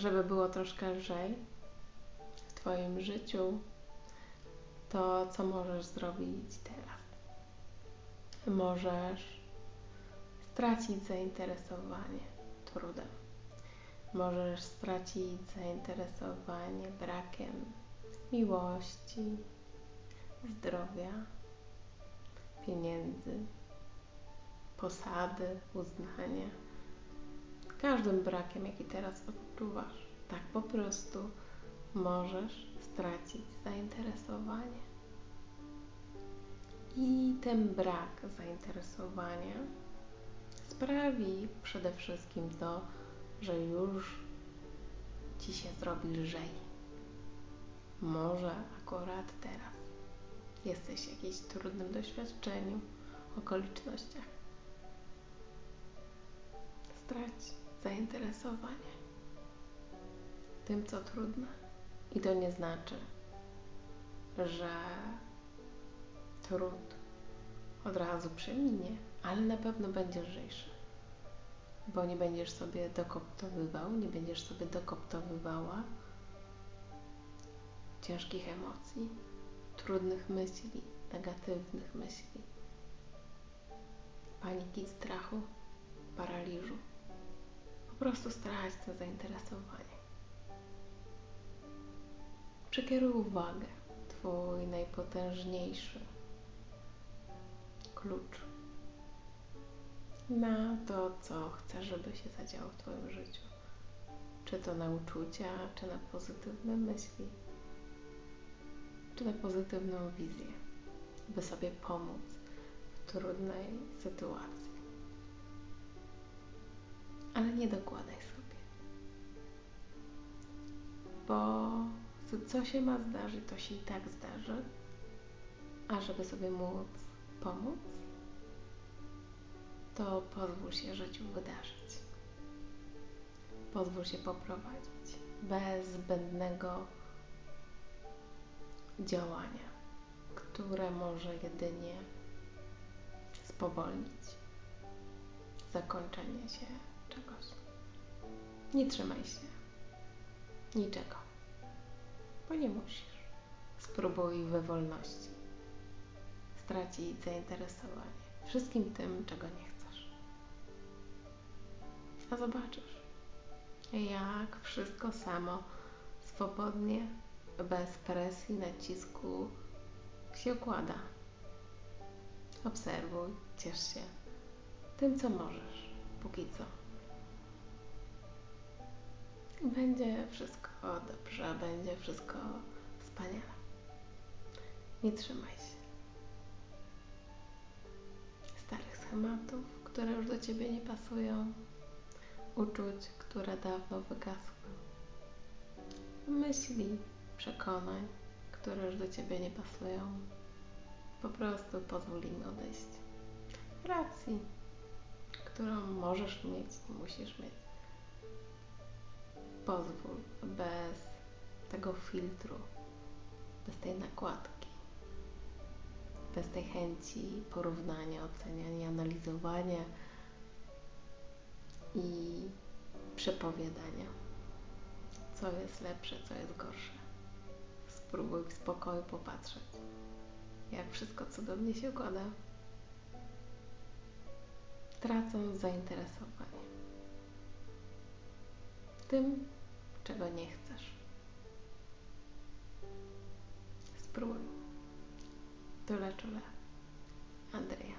żeby było troszkę lżej w Twoim życiu, to co możesz zrobić teraz? Możesz stracić zainteresowanie trudem. Możesz stracić zainteresowanie brakiem miłości, zdrowia, pieniędzy, posady, uznania. Każdym brakiem, jaki teraz odczuwasz, tak po prostu możesz stracić zainteresowanie. I ten brak zainteresowania sprawi przede wszystkim to, że już ci się zrobi lżej. Może akurat teraz jesteś w jakimś trudnym doświadczeniu, okolicznościach. Strać zainteresowanie tym, co trudne. I to nie znaczy, że trud od razu przeminie, ale na pewno będzie lżejszy. Bo nie będziesz sobie dokoptowywał, nie będziesz sobie dokoptowywała ciężkich emocji, trudnych myśli, negatywnych myśli, paniki, strachu, paraliżu. Prostu strać to zainteresowanie. Przekieruj uwagę, Twój najpotężniejszy klucz na to, co chcesz, żeby się zadziało w Twoim życiu. Czy to na uczucia, czy na pozytywne myśli, czy na pozytywną wizję, by sobie pomóc w trudnej sytuacji. Ale nie dokładaj sobie, bo co się ma zdarzyć, to się i tak zdarzy, a żeby sobie móc pomóc, to pozwól się życiu wydarzyć. Pozwól się poprowadzić bez zbędnego działania, które może jedynie spowolnić zakończenie się. Nie trzymaj się niczego, bo nie musisz. Spróbuj we wolności stracić zainteresowanie wszystkim tym, czego nie chcesz. A zobaczysz, jak wszystko samo, swobodnie, bez presji, nacisku się układa. Obserwuj, ciesz się tym, co możesz, póki co. Będzie wszystko dobrze, będzie wszystko wspaniale. Nie trzymaj się starych schematów, które już do ciebie nie pasują, uczuć, które dawno wygasły, myśli, przekonań, które już do ciebie nie pasują. Po prostu pozwól im odejść. Racji, którą możesz mieć, musisz mieć. Pozwól bez tego filtru, bez tej nakładki, bez tej chęci porównania, oceniania, analizowania i przepowiadania, co jest lepsze, co jest gorsze. Spróbuj w spokoju popatrzeć, jak wszystko cudownie się układa, tracąc zainteresowanie tym, czego nie chcesz. Spróbuj. Tyle czule. Andrea.